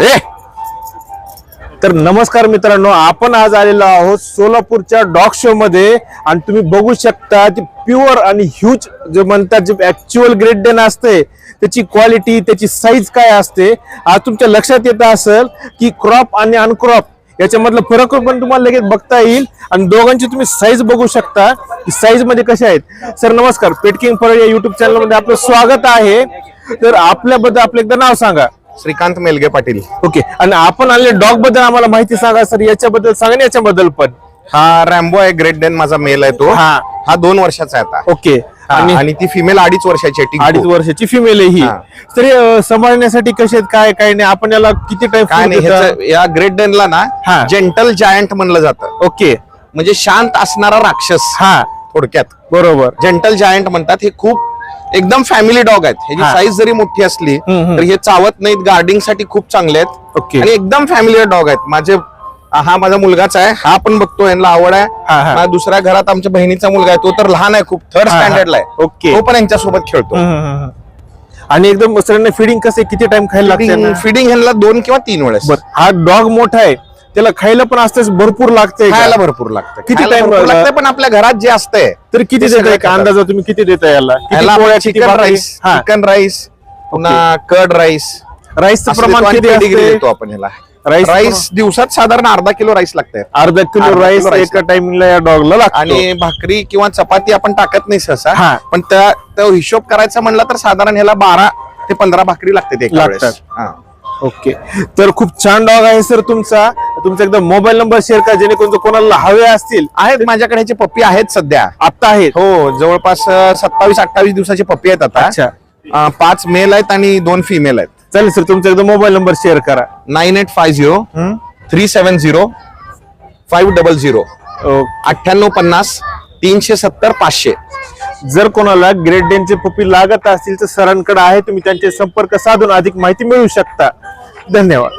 ए! तर नमस्कार मित्रांनो आपण आज आलेलो आहोत सोलापूरच्या डॉग शो मध्ये आणि तुम्ही बघू शकता ती प्युअर आणि ह्यूज जे म्हणतात जे ऍक्च्युअल ग्रेट डेन असते त्याची क्वालिटी त्याची साईज काय असते आज तुमच्या लक्षात येत असेल की क्रॉप आणि अनक्रॉप याच्यामधलं फरक पण तुम्हाला लगेच बघता येईल आणि दोघांची तुम्ही साईज बघू शकता की साईजमध्ये कशा आहेत. सर नमस्कार. पेटकिंग फरळ या युट्यूब चॅनलमध्ये आपलं स्वागत आहे. तर आपल्याबद्दल आपलं एकदा नाव सांगा. श्रीकांत मेलगे पाटील. ओके. आणि आपण आले डॉगबद्दल आम्हाला माहिती सांगा सर याच्याबद्दल सांगा आणि याच्याबद्दल पण. हा रॅम्बो आहे ग्रेट डेन माझा मेल आहे तो. हा. हा दोन वर्षाचा आहे आता. ओके. हा, आणि ती फिमेल अडीच वर्षाची आहे टिंकू. अडीच वर्षाची फिमेल आहे ही. हा. तर हे, सांभाळण्यासाठी कसे आहेत काय काय नाही आपण याला किती काय नाही टाइम ह्याचं- या ग्रेट डेनला हा. ना जेंटल जायंट म्हणलं जातं. ओके. म्हणजे शांत असणारा राक्षस. हा. थोडक्यात. बरोबर. जेंटल जायंट म्हणतात हे खूप एकदम फॅमिली डॉग आहेत. ह्याची हा. साईज जरी मोठी असली हम्म, हम्म. तर हे चावत नाहीत गार्डिंगसाठी खूप चांगले आहेत. ओके. आणि एकदम फॅमिली डॉग आहेत. माझे हा माझा मुलगाच आहे. हा पण बघतो यांना आवड आहे. हा, हा. माझ्या दुसऱ्या घरात आमच्या बहिणीचा मुलगा आहे. तो तर लहान आहे खूप. थर्ड हा, हा. स्टँडर्डला आहे. ओके. तो पण यांच्यासोबत खेळतो. हम्म, हम्म, हम्म. आणि एकदम सरांना फिडिंग कसं किती टाइम खायला लागते फिडिंग फिडिंग ह्यांना दोन किंवा तीन वेळेस. बर. हा डॉग मोठा आहे. त्याला खायला पण असतेच भरपूर लागते खायला भरपूर लागतं किती खायला time भरपूर लागला? लागतं पण आपल्या घरात जे असतंय तर किती ते देता सगळं खातात. अंदाजा तुम्ही किती देता याला? किती चिकन? राईस हा. चिकन राईस पुन्हा कर्ड राईस राईसचं प्रमाण किती असते? देतो आपण ह्याला राईस राईस दिवसात साधारण अर्धा किलो राईस लागतंय. अर्धा किलो अर्धा राईस किलो राईस एका टाइमिंगला या डॉगला लागतो. आणि भाकरी किंवा चपाती आपण टाकत नाही हा. सहसा पण त्या तो हिशोब करायचा म्हणला तर साधारण ह्याला बारा ते पंधरा भाकरी लागते लागतात. हा. ओके. तर खूप छान डॉग आहे सर तुमचा. तुमचा एकदम मोबाईल नंबर शेअर करा जेणेकरून जर कोणाला हवे असतील. आहेत माझ्याकडे ह्याचे पप्पी आहेत सध्या. आता आहेत? हो जवळपास सत्तावीस अठ्ठावीस दिवसाचे पप्पी आहेत आता. अच्छा. अं, पाच मेल आहेत आणि दोन फिमेल आहेत. चालेल सर तुमचा एकदम मोबाईल नंबर शेअर करा. Nine eight five zero three seven zero five double zero. अं, अठ्ठ्याण्णव पन्नास तीनशे सत्तर पाचशे. जर कोणाला ग्रेट डेनचे पप्पी लागत असतील तर सरांकडे आहे. तुम्ही त्यांचे संपर्क साधून अधिक माहिती मिळवू शकता. धन्यवाद.